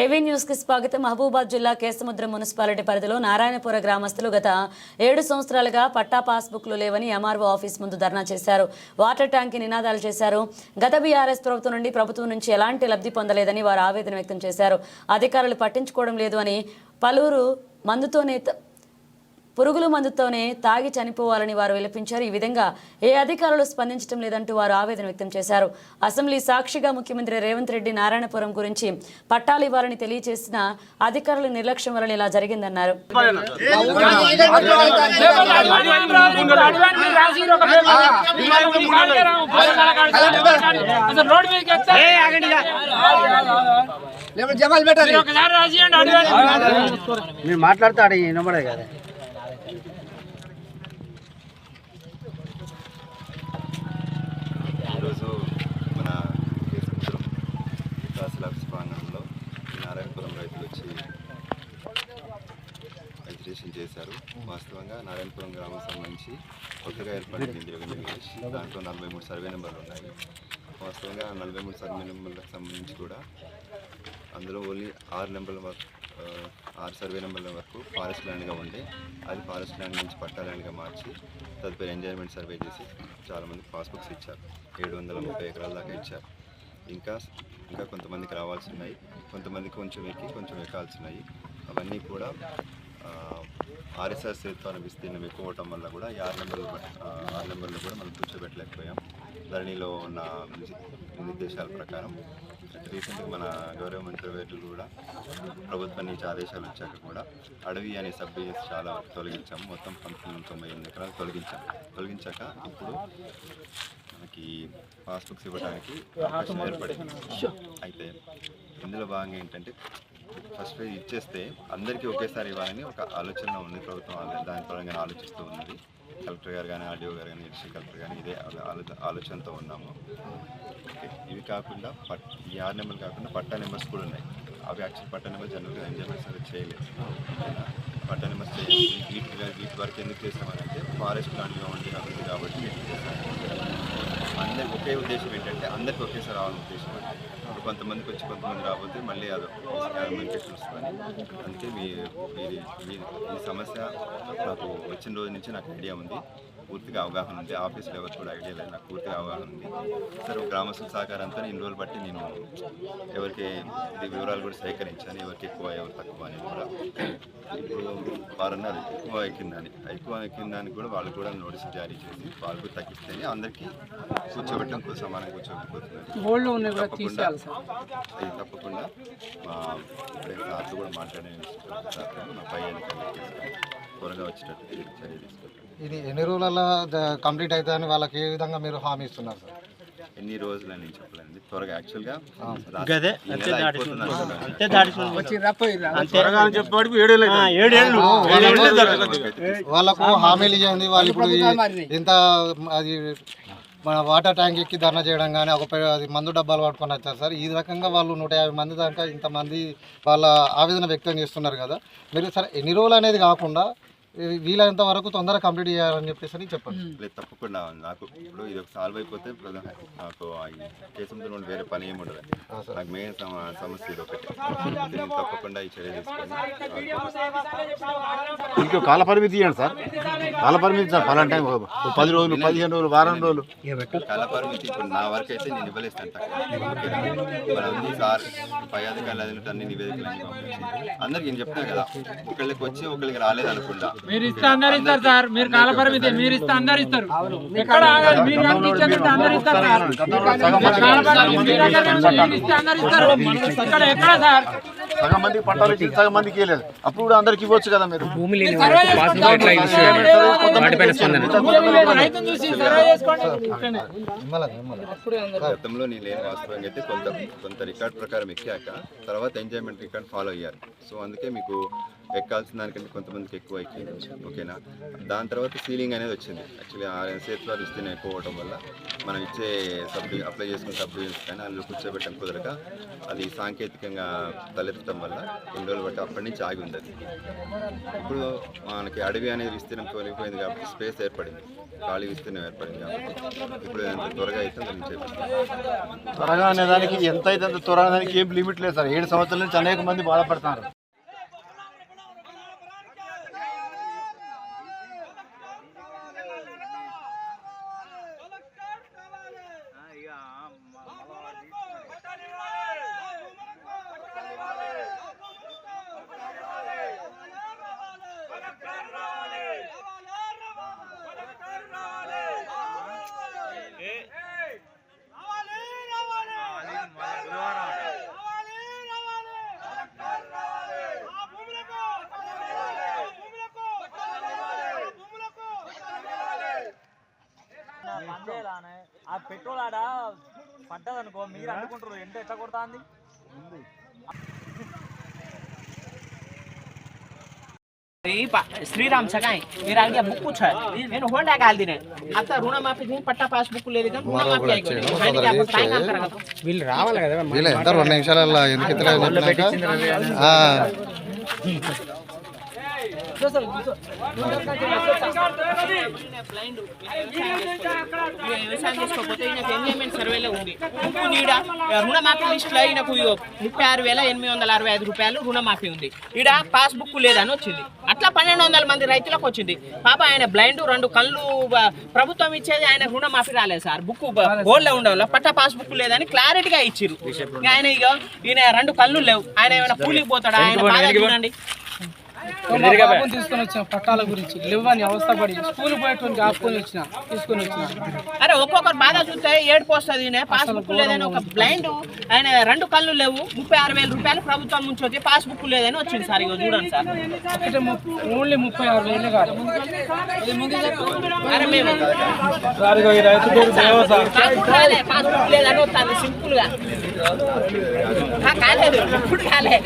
ఏవీ న్యూస్కి స్వాగతం. మహబూబాద్ జిల్లా కేసముద్రం మున్సిపాలిటీ పరిధిలో నారాయణపుర గ్రామస్తులు గత ఏడు సంవత్సరాలుగా పట్టా పాస్బుక్లు లేవని ఎంఆర్ఓ ఆఫీస్ ముందు ధర్నా చేశారు. వాటర్ ట్యాంక్ నినాదాలు చేశారు. గత బీఆర్ఎస్ ప్రభుత్వం నుండి ప్రభుత్వం నుంచి ఎలాంటి లబ్ధి పొందలేదని వారు ఆవేదన వ్యక్తం చేశారు. అధికారులు పట్టించుకోవడం లేదు అని పలువురు మందుతోనే పురుగుల మందుతోనే తాగి చనిపోవాలని వారు విలపించారు. ఈ విధంగా ఏ అధికారులు స్పందించడం లేదంటూ వారు ఆవేదన వ్యక్తం చేశారు. అసెంబ్లీ సాక్షిగా ముఖ్యమంత్రి రేవంత్ రెడ్డి నారాయణపురం గురించి పట్టాలు ఇవ్వాలని తెలియజేసిన అధికారుల నిర్లక్ష్యం వలన ఇలా జరిగిందన్నారు. మీరు వినబడదు కదా. ఈరోజు మన కేసముద్రం తహసీల్ ఆఫీస్ ప్రాంగణంలో నారాయణపురం రైతులు వచ్చి రిజిస్ట్రేషన్ చేశారు. వాస్తవంగా నారాయణపురం గ్రామం సంబంధించి కొత్తగా ఏర్పడింది రెవెన్యూ దాంట్లో నలభై మూడు సర్వే నెంబర్లు ఉన్నాయి. వాస్తవంగా నలభై మూడు సర్వే నెంబర్లకు సంబంధించి కూడా అందులో ఓన్లీ ఆరు నెంబర్లు ఆరు సర్వే నెంబర్ల వరకు ఫారెస్ట్ ల్యాండ్గా ఉండే అది ఫారెస్ట్ ల్యాండ్ నుంచి పట్టా ల్యాండ్గా మార్చి తదుపరి ఎంజాయ్మెంట్ సర్వే చేసి చాలామంది పాస్బుక్స్ ఇచ్చారు. ఏడు వందల ముప్పై ఎకరాల దాకా ఇచ్చారు. ఇంకా ఇంకా కొంతమందికి రావాల్సి ఉన్నాయి కొంతమందికి కొంచెం ఎక్కి కొంచెం ఎక్కాల్సి ఉన్నాయి అవన్నీ కూడా ఆర్ఎస్ఆర్ సేత్వాల విస్తీర్ణం ఎక్కువ అవటం వల్ల కూడా. ఈ ఆరు నెంబర్లు ఆరు నెంబర్లు కూడా మనం కూర్చోబెట్టలేకపోయాం. ధరణిలో ఉన్న నిర్దేశాల ప్రకారం. రీసెంట్గా మన గౌరవ మంత్రివర్యులు కూడా ప్రభుత్వం నుంచి ఆదేశాలు వచ్చాక కూడా అడవి అనే సబ్ చాలా తొలగించాము మొత్తం పంతొమ్మిది తొంభై ఎనిమిది ఎకరాలు తొలగించాం. తొలగించాక ఇప్పుడు మనకి పాస్బుక్స్ ఇవ్వడానికి అవకాశం ఏర్పడింది. అయితే ఇందులో భాగంగా ఏంటంటే ఫస్ట్ ఫేజ్ ఇచ్చేస్తే అందరికీ ఒకేసారి ఇవ్వాలని ఒక ఆలోచన ఉంది ప్రభుత్వం దాని పరంగా ఆలోచిస్తూ ఉన్నది. కలెక్టర్ గారు కానీ ఆర్డీఓ గారు కానీ ఎడిషనల్ కలెక్టర్ కానీ ఇదే ఆలోచనతో ఉన్నాము. ఓకే. ఇవి కాకుండా పట్ ఈ ఆరు నెంబర్లు కాకుండా పట్టా నెంబర్స్ కూడా ఉన్నాయి. అవి యాక్చువల్ పట్టా నెంబర్ జనరల్గా ఎంజాయ్మెంట్స్ అనేది చేయలేదు. పట్టా నెంబర్స్ చేయాలి వీటి వీటి వరకు ఎందుకు చేస్తామనంటే ఫారెస్ట్ లాంటిగా ఉంది కాబట్టి కాబట్టి అందరికి ఒకే ఉద్దేశం ఏంటంటే అందరికి ఒకేసారి రావాలని ఉద్దేశం. అంటే ఇప్పుడు కొంతమందికి వచ్చి కొంతమంది రాకపోతే మళ్ళీ అది కమ్యూనికేషన్ వస్తుంది. అందుకే మీ ఈ సమస్య నాకు వచ్చిన రోజు నుంచి నాకు ఐడియా ఉంది. పూర్తిగా అవగాహన ఉంది. ఆఫీస్లో ఎవరికి కూడా ఐడియా లేదు. నాకు పూర్తిగా అవగాహన ఉంది. సరే గ్రామస్తుల సహకారంతో ఇన్ని రోజులు బట్టి నేను ఎవరికి ఇది వివరాలు కూడా సేకరించాను. ఎవరికి ఎక్కువ ఎవరు తక్కువ అనేది కూడా. ఇప్పుడు వారు అన్నారు ఎక్కువ ఎక్కిందని ఎక్కువ ఎక్కిందానికి కూడా వాళ్ళు కూడా నోటీస్ జారీ చేసి వాళ్ళు కూడా తగ్గిస్తేనే అందరికీ కూర్చోబెట్టడం కూడా సమానం కూడా తప్పకుండా తప్పకుండా మా ఇప్పుడే సార్తో కూడా మాట్లాడే మా పై అధికారులు త్వరగా వచ్చేటట్టు చర్య తీసుకుంటాం ఇది ఎన్ని రోజులలో కంప్లీట్ అవుతుందని వాళ్ళకి ఏ విధంగా మీరు హామీ ఇస్తున్నారు సార్? ఎన్ని రోజులని నేను చెప్పలేండి త్వరగా యాక్చువల్గా వాళ్ళకు హామీలు ఇవ్వండి వాళ్ళు ఇప్పుడు ఇంత అది మన వాటర్ ట్యాంక్ ఎక్కి ధర్నా చేయడం కానీ ఒక పే- అది మందు డబ్బాలు పట్టుకొని వచ్చారు సార్. ఈ రకంగా వాళ్ళు నూట యాభై మంది దాకా ఇంతమంది వాళ్ళ ఆవేదన వ్యక్తం చేస్తున్నారు కదా. మీరు సరే ఎన్ని రోజులు అనేది కాకుండా వీలైనంత వరకు తొందరగా కంప్లీట్ చేయాలని చెప్పేసి అని చెప్పండి లేదు తప్పకుండా నాకు ఇప్పుడు ఇది ఒక సాల్వ్ అయిపోతే నాకు నుండి వేరే పని ఏమి ఉండదు. నాకు మెయిన్ సమ- సమస్య ఇది ఒకటి. దీన్ని తప్పకుండా ఈ చర్య తీసుకొని ఇంకో కాల పరిమితి ఇవ్వండి సార్. కాల పరిమితి సార్ పలానా టైం ఓ పది రోజులు పదిహేను రోజులు వారం రోజులు. కళ పరిమితి ఇప్పుడు నా వరకు అయితే నేను ఇవ్వలేస్తాను సార్ పై అధికారులు అన్ని నివేదికలు అన్ని అందరికి నేను చెప్తున్నా కదా ఒకళ్ళకి వచ్చి ఒకళ్ళకి రాలేదు అనుకుంటా మీరు ఇస్తే అందరు ఇస్తారు సార్. మీరు కాల పరిమితి మీరు ఇస్తే అందరు ఇస్తారు. ఎక్కడ ఆగదు. మీరు కనుక ఇచ్చేదంటే అందరు ఇస్తారు సార్. కాల పరిమితి మీరు దగ్గర కనుక మీరు ఇస్తే అందరు ఇస్తారు. ఇక్కడ ఎక్కడ సార్? సగం మందికి పట్టాలు ఇచ్చి సగం మందికి ఇవ్వలేదు. అప్పుడు కూడా అందరికి ఇవ్వచ్చు కదా మీరు. నిమ్మల నిమ్మల. గతంలో నేను లేని వాస్తవంగా అయితే కొంత కొంత రికార్డ్ ప్రకారం ఎక్కాక తర్వాత ఎంజాయ్మెంట్ రికార్డ్ ఫాలో అయ్యారు సో అందుకే మీకు ఎక్కాల్సిన దానికంటే కొంతమందికి ఎక్కువ ఎక్కింది. ఓకేనా? దాని తర్వాత సీలింగ్ అనేది వచ్చింది. యాక్చువల్లీ ఆ సేతువారు విస్తీర్ణం ఎక్కువ అవడం వల్ల మనం ఇచ్చే సబ్ అప్లై చేసుకున్న సబ్ డివిజన్స్ కానీ అందులో కూర్చోబెట్టడం కుదరక అది సాంకేతికంగా తలెత్తడం వల్ల ఎన్ని రోజులు బట్టి అప్పటి నుంచి ఆగి ఉంది ఇప్పుడు మనకి అడవి అనేది విస్తీర్ణం తొలగిపోయింది కాబట్టి స్పేస్ ఏర్పడింది. ఖాళీ విస్తీర్ణం ఏర్పడింది కాబట్టి ఇప్పుడు ఎంత త్వరగా అయితే త్వరగా అనే దానికి ఎంత అయితే అంత త్వరగా దానికి ఏం లిమిట్ లేదు సార్. ఏడు సంవత్సరాల నుంచి అనేక మంది బాధపడుతున్నారు. ఆ పెట్రోల్ ఆడ పడ్డదనుకో మీరు అనుకుంటారు ఎంత ఎట్లా కొడుతుంది? శ్రీరామ్ చకాయ్ మీరు ఆగి బుక్ కూర్చో నేను హోండా కాల్ది అత్త రుణ పట్టా పాస్ బుక్ వీళ్ళు రావాలి కదా వీళ్ళు రెండు నిమిషాల ఎందుకు బ్లైండ్ వ్యవసాయం చేసుకోకపోతే ఈయనకు ఎంజాయ్మెంట్ సర్వేలో ఉంది. ఇప్పుడు ఈడ రుణమాఫీ లిస్టులో ఈయనకు ముప్పై ఆరు వేల ఎనిమిది వందల అరవై ఐదు రూపాయలు రుణమాఫీ ఉంది. ఈడ పాస్ బుక్ లేదని వచ్చింది. అట్లా పన్నెండు వందల మంది రైతులకు వచ్చింది. పాప ఆయన బ్లైండ్ రెండు కళ్ళు ప్రభుత్వం ఇచ్చేది ఆయన రుణమాఫీ రాలేదు సార్. బుక్ గోల్డ్ ఉండవు పట్టా పాస్ బుక్ లేదని క్లారిటీగా ఇచ్చిర్రు. ఇక ఆయన ఇక ఈయన రెండు కళ్ళు లేవు. ఆయన ఏమైనా కూలికి పోతాడా? ఆయన చూడండి. తీసుకొని వచ్చిన పట్టాల గురించి లేవని అవస్థపడి స్కూల్ పోయేటువంటి ఆపుకొని వచ్చిన తీసుకొని వచ్చిన. అరే ఒక్కొక్కరు బాధ చూస్తే ఏడుపు వస్తుంది పాస్ బుక్ లేదని ఒక బ్లైండ్ ఆయన రెండు కళ్ళు లేవు ముప్పై ఆరు వేల రూపాయలు ప్రభుత్వం నుంచి వచ్చి పాస్ బుక్ లేదని వచ్చింది సార్ ఇక చూడండి సార్. ఒకటే ఓన్లీ ముప్పై ఆరు వేలు కాదు. పాస్ బుక్ లేదని వస్తుంది సింపుల్గా. కాలేదు ఇప్పుడు కాలే.